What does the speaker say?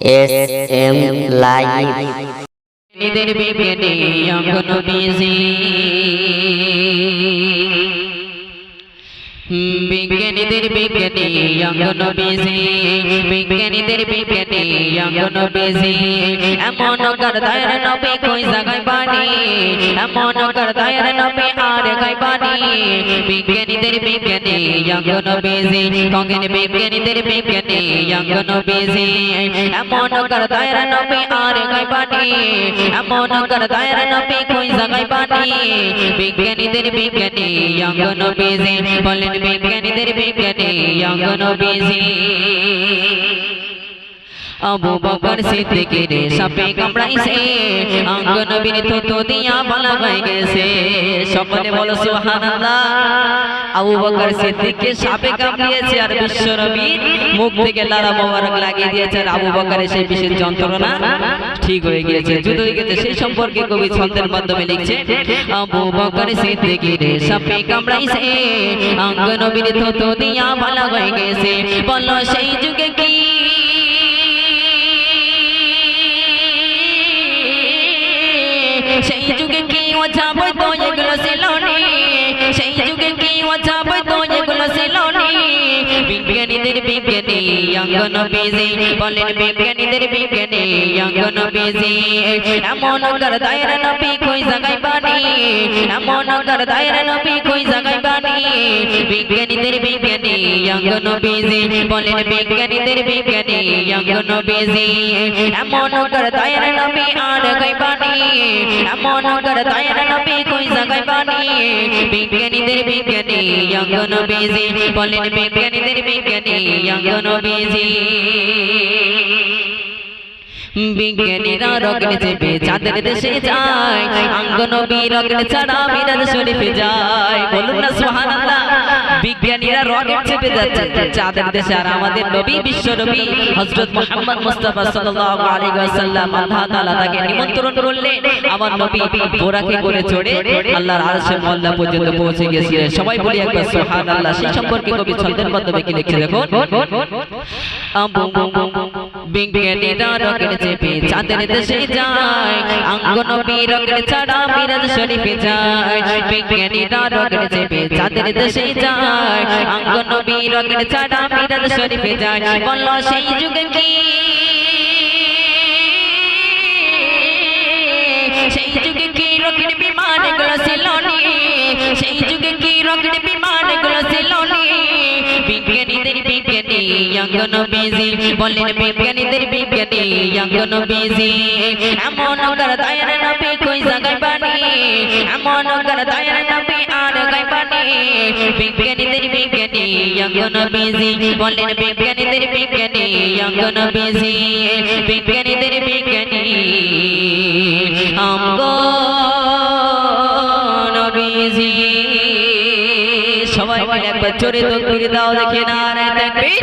S M live busy বিজ্ঞানীদের বিজ্ঞানী অঙ্গন busy. বিজ্ঞানীদের বিজ্ঞানী অঙ্গন বিজি। এমন করদায়ের নবী কই জায়গায় এমন করদায়ের নবী আর গায় বাণী বিজ্ঞানীদের বিজ্ঞানী অঙ্গন বিজি কঙ্গেন বিজ্ঞানীদের বিজ্ঞানী অঙ্গন বিজি এমন করদায়ের নবী আর গায় বাণী এমন করদায়ের নবী কই জায়গায় বাণী বিজ্ঞানীদের বিজ্ঞানী অঙ্গন বিজি বলেন বিজ্ঞানীদের বিজ্ঞানী অঙ্গন বিজি আবু বকর সিদ্দিকের সাপে কামড়াইছে। অঙ্গ নবীর থুতু দিয়া বলা হয়ে গেছে। সকলে বলো, সুবহানাল্লাহ। আবু বকর সিদ্দিককে সাপে কামড়িয়েছে আর বিশ্ব নবীর মুখ থেকে লালা মোবারক লাগিয়ে দিয়েছে আর আবু বকরের সেই বিশেষ যন্ত্রণা ঠিক হয়ে গিয়েছে। যুদ্ধ গেছে সেই সম্পর্কে কবি ছন্দের মাধ্যমে লিখছে, আবু বকর সিদ্দিকের সাপে কামড়াইছে অঙ্গ নবীর থুতু দিয়া বলা হয়ে গেছে। বলো, সেই সেই যুগে কি ও বইতো এগুলো ছিল সেই যুগে কি ও বইতো এগুলো ছিল বিজ্ঞানীদের বিজ্ঞানী অঙ্গন বিজি বলেন বিজ্ঞানীদের বিজ্ঞানী অঙ্গন বিজি এমন কর দায়ের নবী কই জাগাই বানি এমন কর দায়ের নবী কই বিজ্ঞানীদের বিজ্ঞানী অঙ্গন বিজি বলেন বিজ্ঞানীদের বিজ্ঞানী অঙ্গন বিজি এমন কর দায়ের নবী আর গাই বানি এমন কর দায়ের নবী কই জাগাই বানি বিজ্ঞানীদের বিজ্ঞানী অঙ্গন বিজি বলেন বিজ্ঞানীদের বিজ্ঞানী অঙ্গন বিজি বিজ্ঞানীরা রগনে চেপে চাঁদের দেশে যায় আঙ্গনবী রগনে ছাড়া মিরাজ শরীফে যায় বলুন না সুবহানাল্লাহ বিজ্ঞানীরা রকেট চেপে যাচ্ছে চাঁদের দেশে আর আমাদের নবী বিশ্ব নবী হযরত মুহাম্মদ মুস্তাফা সাল্লাল্লাহু আলাইহি ওয়াসাল্লাম আল্লাহ তাআলা তাকে নিমন্ত্রণ করলেন আমার নবী বোরাকে করে চড়ে আল্লাহর আরশে মোল্লা পর্যন্ত পৌঁছে গিয়েছিলেন সবাই বলি একবার সুবহানাল্লাহ সেই সম্পর্কে কবি ছন্দের মাধ্যমে কি লিখছে দেখুন আবু বিজ্ঞানীরা রকেট চেপে চাঁদের দেশে যায়, আঙ্গনবী রকেট ছাড়া মিরাজ শরীফে যায়। বিজ্ঞানীরা রকেট চেপে চাঁদের দেশে যায়, আঙ্গনবী রকেট ছাড়া মিরাজ শরীফে যায়। বলল সেই যুগে কি? সেই যুগে কি রকেট বিমানগুলো সেই যুগে কি রকেট বিমান বিজ্ঞানীদের বিজ্ঞানী, অঙ্গন বিজি। বলেন বিজ্ঞানীদের বিজ্ঞানী, অঙ্গন বিজি। এমন কর দায়ের নবী কই জাগাই বানি এমন কর দায়ের নবী আর গাই বানি বিজ্ঞানীদের বিজ্ঞানী, অঙ্গন বিজি। বলেন বিজ্ঞানীদের বিজ্ঞানী, অঙ্গন বিজি। বিজ্ঞানীদের বিজ্ঞানী বিজি। সবাই মিলে একবার চোরে তকবীর দাও দেখে না রে তাকবীর